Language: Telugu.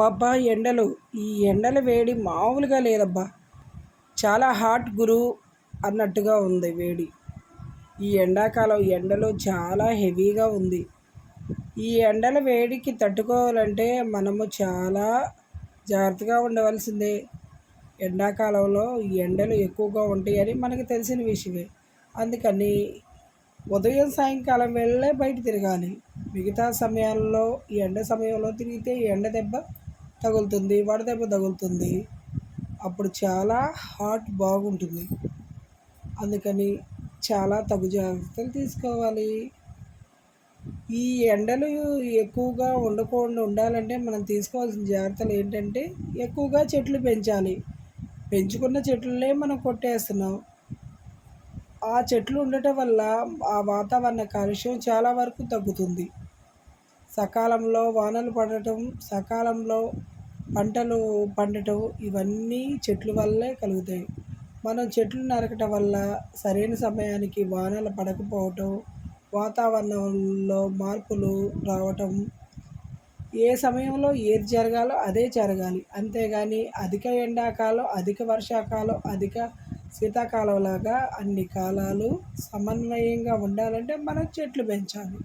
అబ్బబ్బా ఎండలు. ఈ ఎండల వేడి మామూలుగా లేదబ్బా. చాలా హాట్ గురు అన్నట్టుగా ఉంది వేడి. ఈ ఎండాకాలం ఎండలు చాలా హెవీగా ఉంది. ఈ ఎండల వేడికి తట్టుకోవాలంటే మనము చాలా జాగ్రత్తగా ఉండవలసిందే. ఎండాకాలంలో ఈ ఎండలు ఎక్కువగా ఉంటాయని మనకు తెలిసిన విషయమే. అందుకని ఉదయం సాయంకాలం వెళ్ళే బయట తిరగాలి. మిగతా సమయాల్లో ఈ ఎండ సమయంలో తిరిగితే ఎండ దెబ్బ తగులుతుంది వడదెబ్బ తగులుతుంది. అప్పుడు చాలా హార్ట్ బాగుంటుంది. అందుకని చాలా తగు జాగ్రత్తలు తీసుకోవాలి. ఈ ఎండలు ఎక్కువగా ఉండకుండా ఉండాలంటే మనం తీసుకోవాల్సిన జాగ్రత్తలు ఏంటంటే ఎక్కువగా చెట్లు పెంచాలి. పెంచుకున్న చెట్లనే మనం కొట్టేస్తున్నాం. ఆ చెట్లు ఉండటం వల్ల ఆ వాతావరణ కాలుష్యం చాలా వరకు తగ్గుతుంది. సకాలంలో వానలు పడటం సకాలంలో పంటలు పండటం ఇవన్నీ చెట్ల వల్లే కలుగుతాయి. మనం చెట్లు నరకటం వల్ల సరైన సమయానికి వానలు పడకపోవటం వాతావరణంలో మార్పులు రావటం ఏ సమయంలో ఏది జరగాలో అదే జరగాలి. అంతేగాని అధిక ఎండాకాలం అధిక వర్షాకాలం అధిక శీతాకాలం లాగా అన్ని కాలాలు సమన్వయంగా ఉండాలంటే మనం చెట్లు పెంచాలి.